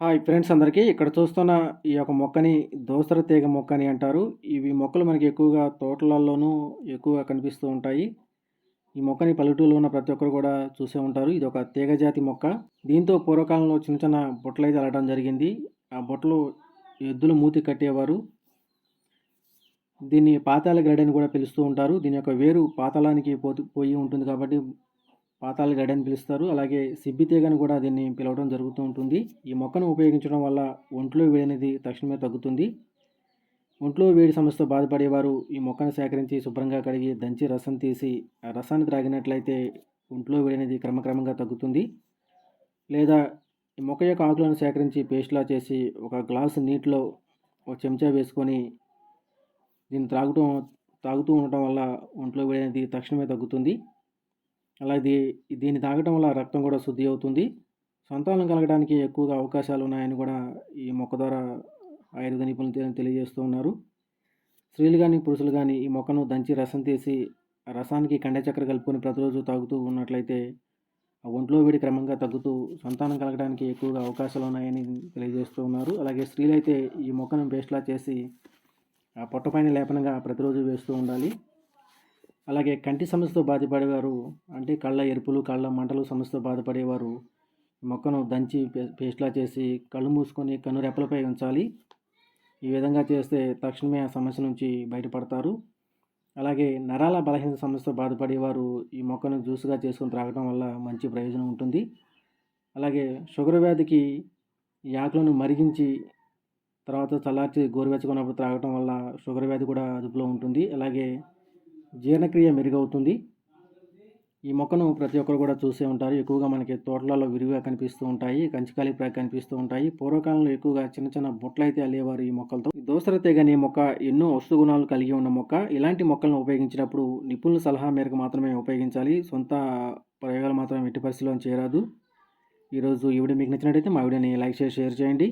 Hi friends అందరికీ. ఇక్కడ చూస్తున్న ఈ యొక్క మొక్కని దోసర తీగ మొక్క అని అంటారు. ఇవి మొక్కలు మనకి ఎక్కువగా తోటలలోనూ ఎక్కువగా కనిపిస్తూ ఉంటాయి. ఈ మొక్కని పల్లెటూరులో ఉన్న ప్రతి ఒక్కరు కూడా చూసే ఉంటారు. ఇది ఒక తీగ జాతి మొక్క. దీంతో పూర్వకాలంలో చిన్న చిన్న బుట్టలు అయితే అలడం జరిగింది. ఆ బుట్టలు ఎద్దులు మూతి కట్టేవారు. దీన్ని పాతాల గడ్డి అని కూడా పిలుస్తూ ఉంటారు. దీని యొక్క వేరు పాతాళానికి పోతు పోయి ఉంటుంది కాబట్టి పాతాళ గడ్డి అని పిలుస్తారు. అలాగే సిబ్బితీగని కూడా దీన్ని పిలవడం జరుగుతూ ఉంటుంది. ఈ మొక్కను ఉపయోగించడం వల్ల ఒంట్లో వేడి అనేది తక్షణమే తగ్గుతుంది. ఒంట్లో వేడి సమస్యతో బాధపడేవారు ఈ మొక్కను సేకరించి శుభ్రంగా కడిగి దంచి రసం తీసి ఆ రసాన్ని త్రాగినట్లయితే ఒంట్లో వేడి అనేది క్రమక్రమంగా తగ్గుతుంది. లేదా ఈ మొక్క యొక్క ఆకులను సేకరించి పేస్ట్లా చేసి ఒక గ్లాసు నీటిలో ఒక చెంచా వేసుకొని దీన్ని త్రాగటం తాగుతూ ఉండటం వల్ల ఒంట్లో వేడి అనేది తక్షణమే తగ్గుతుంది. అలాగే దీన్ని తాగటం వల్ల రక్తం కూడా శుద్ధి అవుతుంది. సంతానం కలగడానికి ఎక్కువగా అవకాశాలు ఉన్నాయని కూడా ఈ మొక్క ద్వారా ఆయుర్వేద నిపుణులు తెలియజేస్తూ ఉన్నారు. స్త్రీలు కానీ పురుషులు కానీ ఈ మొక్కను దంచి రసం తీసి రసానికి కండచక్ర కలుపుకొని ప్రతిరోజు తాగుతూ ఉన్నట్లయితే ఆ ఒంట్లో వేడి క్రమంగా తగ్గుతూ సంతానం కలగడానికి ఎక్కువగా అవకాశాలు ఉన్నాయని తెలియజేస్తూ ఉన్నారు. అలాగే స్త్రీలు అయితే ఈ మొక్కను పేస్ట్లా చేసి ఆ పొట్టపైన లేపనగా ప్రతిరోజు వేస్తూ ఉండాలి. అలాగే కంటి సమస్యతో బాధపడేవారు అంటే కళ్ళ ఎరుపులు కళ్ళ మంటలు సమస్యతో బాధపడేవారు. మొక్కను దంచి పేస్ట్లా చేసి కళ్ళు మూసుకొని కన్ను రెప్పలపై ఉంచాలి. ఈ విధంగా చేస్తే తక్షణమే ఆ సమస్య నుంచి బయటపడతారు. అలాగే నరాల బలహీనత సమస్యతో బాధపడేవారు ఈ మొక్కను జ్యూస్గా చేసుకొని త్రాగడం వల్ల మంచి ప్రయోజనం ఉంటుంది. అలాగే షుగర్ వ్యాధికి ఈ ఆకులను మరిగించి తర్వాత చల్లార్చి గోరువెచ్చకున్నప్పుడు త్రాగటం వల్ల షుగర్ వ్యాధి కూడా అదుపులో ఉంటుంది. అలాగే జీర్ణక్రియ మెరుగవుతుంది. ఈ మొక్కను ప్రతి ఒక్కరు కూడా చూసే ఉంటారు. ఎక్కువగా మనకి తోటలలో విరివిగా కనిపిస్తూ ఉంటాయి కంచికాలి ప్రాయ కనిపిస్తూ ఉంటాయి. పూర్వకాలంలో ఎక్కువగా చిన్న చిన్న బుట్టలు అయితే అల్లేవారు ఈ మొక్కలతో. దోసర తీగ అనే మొక్క ఎన్నో ఔషధ గుణాలు కలిగి ఉన్న మొక్క. ఇలాంటి మొక్కలను ఉపయోగించినప్పుడు నిపుణుల సలహా మేరకు మాత్రమే ఉపయోగించాలి. సొంత ప్రయోగాలు మాత్రం ఎట్టి పరిస్థితిలో చేరాదు ఈరోజు ఈ వీడియో మీకు నచ్చినట్టయితే మా వీడియోని లైక్ చేసి షేర్ చేయండి.